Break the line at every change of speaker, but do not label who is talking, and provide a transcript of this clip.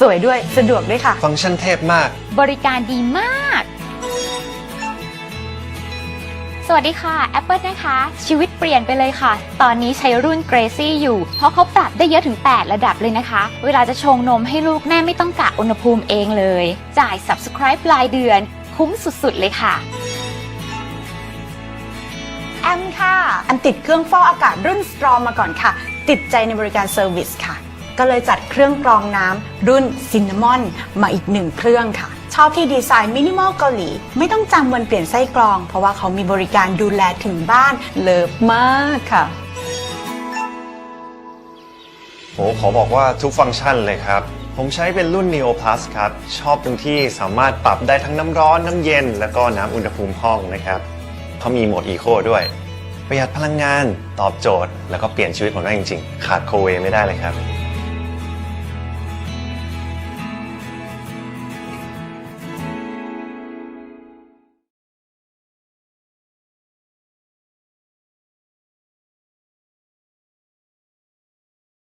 สวยด้วยสะดวกด้วยค่ะ
ฟังก์ชันเทพมาก
บริการดีมาก สวัสดีค่ะ Apple นะคะ ชีวิตเปลี่ยนไปเลยค่ะ ตอนนี้ใช้รุ่น Gracie อยู่ เพราะเขาปรับได้เยอะถึง 8 ระดับเลยนะคะ เวลาจะชงนมให้ลูกแม่ไม่ต้องกะอุณหภูมิเองเลย จ่าย Subscribe รายเดือน คุ้มสุดๆเลยค่ะ
แอมค่ะ อันติดเครื่องฟอกอากาศรุ่นสตรอมมาก่อนค่ะ ติดใจในบริการเซอร์วิสค่ะ ก็เลยจัดเครื่องกรองน้ำรุ่นซินนามอนมาอีกหนึ่งเครื่องค่ะ ชอบที่ดีไซน์มินิมอลเกาหลี ไม่ต้องจำวันเปลี่ยนไส้กรอง เพราะว่าเขามีบริการดูแลถึงบ้านเลิฟมากค่ะ
โหขอบอกว่าทุกฟังก์ชันเลยครับ ผมใช้เป็นรุ่น Neo Plus ครับ ชอบตรงที่สามารถปรับได้ทั้งน้ำร้อนน้ำเย็น แล้วก็น้ำอุณหภูมิห้องนะครับเขามีโหมด Eco ด้วย ประหยัดพลังงานตอบโจทย์ แล้วก็เปลี่ยนชีวิตผมได้จริงๆ ขาดโคเวไม่ได้เลยครับ